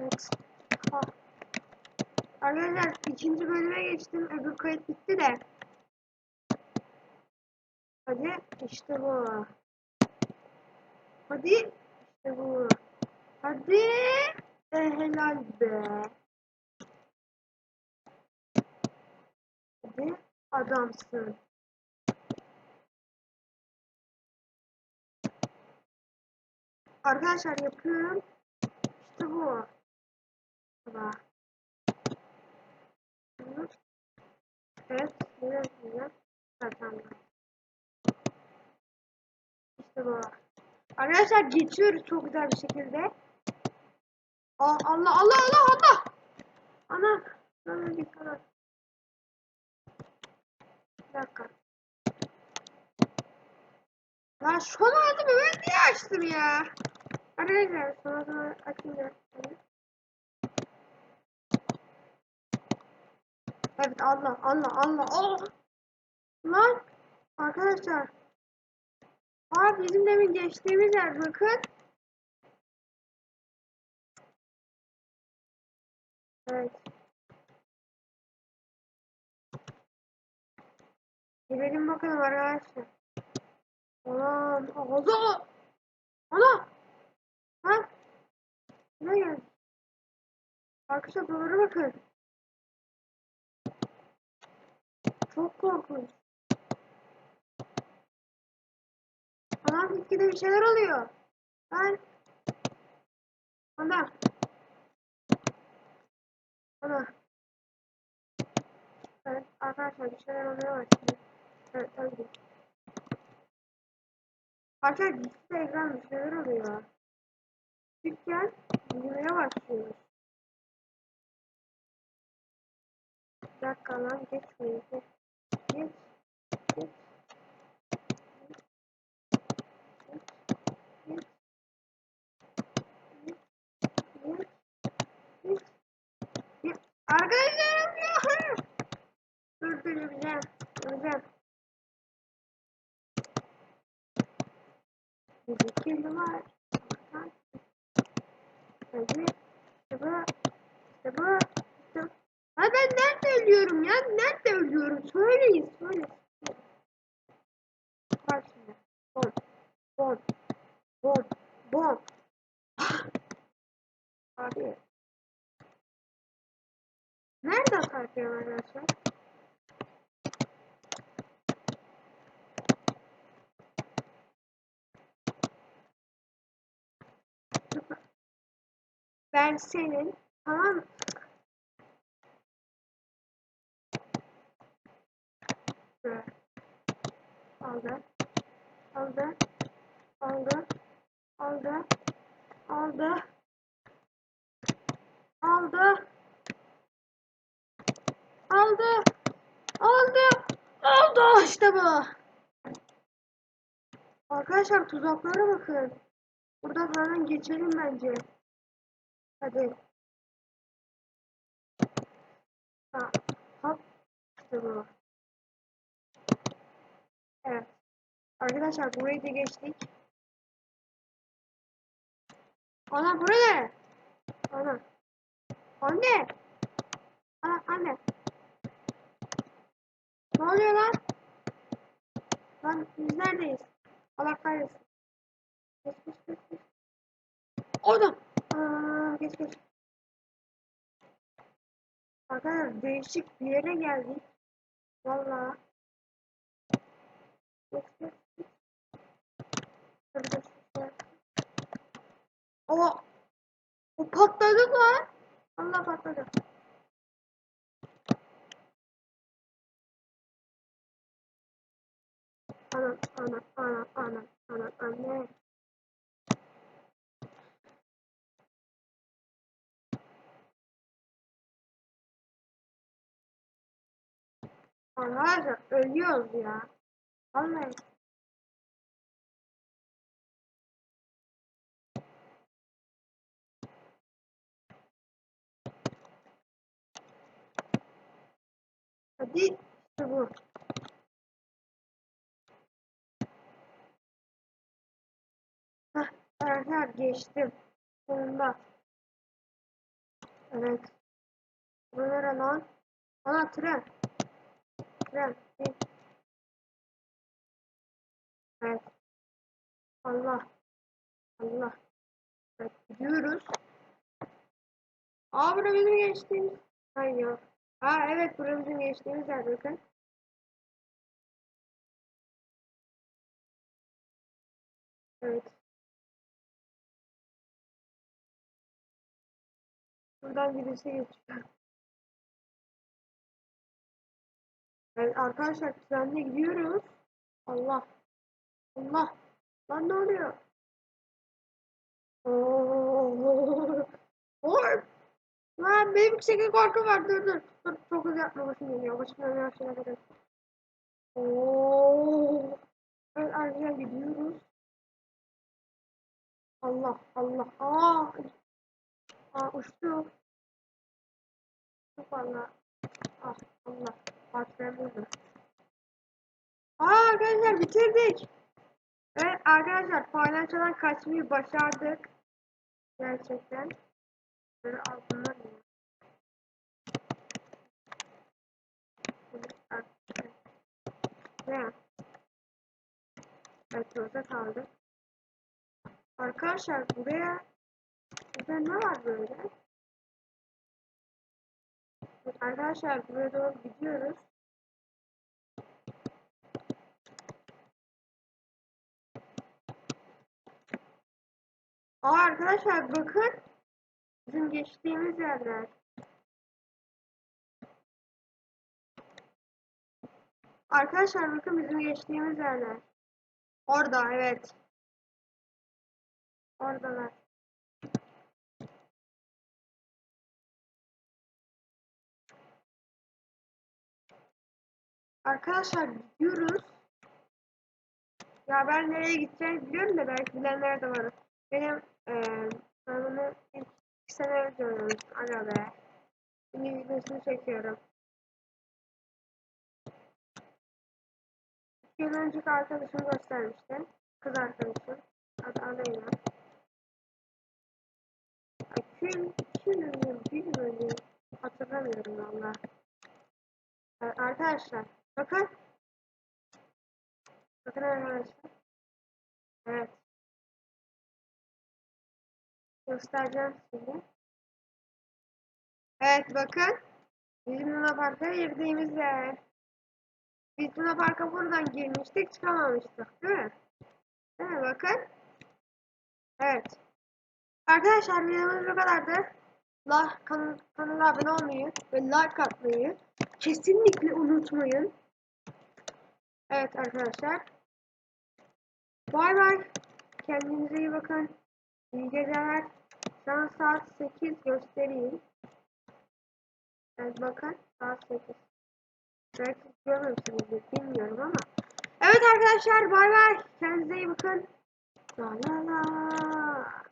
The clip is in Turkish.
Evet. Ha. Arkadaşlar ikinci bölüme geçtim. Öbür kayıt bitti de. Hadi işte bu. Hadi işte bu. Hadi. E, helal be. Hadi adamsın. Arkadaşlar yapıyorum. İşte bu. Baba. Evet. Biraz biraz. Zaten. İşte bu. Arkadaşlar geçiyoruz çok güzel bir şekilde. Aa, Allah Allah Allah Allah. Ana. Ana dikkat et. Bir dakika. Ya son adımı ben niye açtım ya? Arkadaşlar son adımı açınca. Evet Allah Allah Allah oh. Lan arkadaşlar. Aa bizim demin geçtiğimiz yer bakın. Evet. Gidelim bakalım arkadaşlar. Anam ağzı. Ana. Ha? Ne geldi? Arkadaşlar buralara bakın. Çok korkunç. Anam gitgide bir şeyler oluyor. Ben. Ana. Ana. Evet arkadaşlar bir şeyler oluyor başlıyor. Evet tabii. Arkadaşlar gitgide ekran bir şeyler oluyor. Dükkan büyümeye başlıyor. Bir dakika lan geçmeyin. Geç. Arkadaşlarım ya. Dur dur öleceğim. Öleceğim. Bir kelime var. Hadi. İşte bu. İşte bu. İşte. Ha ben nerede ölüyorum ya? Nerede Böyleyiz. Böyle. Bak şimdi. Bon. Bon. Bon. Bon. Abi. Nerede atarken arkadaşlar? Ben senin tamam Şöyle. Aldı. Aldı. Aldı. Aldı. Aldı. Aldı. Aldı. Aldı. Aldı. İşte bu. Arkadaşlar tuzaklara bakın. Burada falan geçelim bence. Hadi. Ha, hop. İşte bu. Evet. Arkadaşlar burayı da geçtik. Ana buraya ne? Ana. Anne. Ana anne. Ne oluyor lan? Lan biz neredeyiz? Allah kahretsin. Geç geç geç geç. Aa, geç geç. Arkadaşlar değişik bir yere geldik. Vallahi. Oha. Bu patladı mı? Allah patladı. Ana ana ana ana ana anne. Arkadaşlar ölüyoruz ya. Hadi işte bu. Heh, arkadaşlar geçtim. Sonunda. Evet. Bu nere lan? Ana tren. Tren. bin. Evet. Allah. Allah. Evet, gidiyoruz. Aa bura bizim geçtiğimiz. Hayır yok. Aa evet bura bizim geçtiğimiz yer bakın. Evet. Buradan birisi geçiyor. Evet arkadaşlar trenle gidiyoruz. Allah. Allah. Lan ne oluyor? Oy. Lan benim yükseklik korkum var. Dur dur. Dur çok hızlı yapma başım geliyor. Başım geliyor aşağıya kadar. Oo. Evet arkadaşlar gidiyoruz. Allah Allah. Aa. Aa uçtu. Çok Allah. Ah Allah. Patlayan buldu. Aa arkadaşlar bitirdik. Evet arkadaşlar paylaşadan kaçmayı başardık. Gerçekten. Böyle altından. Ne? Evet orada kaldı. Arkadaşlar buraya burada ne var böyle? Arkadaşlar buraya doğru gidiyoruz. Aa arkadaşlar bakın. Bizim geçtiğimiz yerler. Arkadaşlar bakın bizim geçtiğimiz yerler. Orada evet. Oradalar. Arkadaşlar gidiyoruz. Ya ben nereye gideceğimi biliyorum da belki bilenler de var. Benim eee ben bunu ilk iki sene önce oynamıştım. Aga be. Şimdi videosunu çekiyorum. İki yıl önceki arkadaşımı göstermiştim. Kız arkadaşım. Adı Aleyna. Ay, yıl önce, bir hatırlamıyorum valla. Ee, arkadaşlar bakın. Bakın arkadaşlar. Evet. Göstereceğim size. Evet bakın. Bizim Luna Park'a girdiğimiz yer. Biz Luna Park'a buradan girmiştik çıkamamıştık değil mi? Değil mi bakın. Evet. Arkadaşlar videomuz bu kadardı. Like, kan kanala abone olmayı ve like atmayı kesinlikle unutmayın. Evet arkadaşlar. Bay bay. Kendinize iyi bakın. İyi geceler. An saat 8 göstereyim. Evet bakın saat 8. Belki görmemişsinizdir bilmiyorum ama. Evet arkadaşlar bay bay. Kendinize iyi bakın. La la la.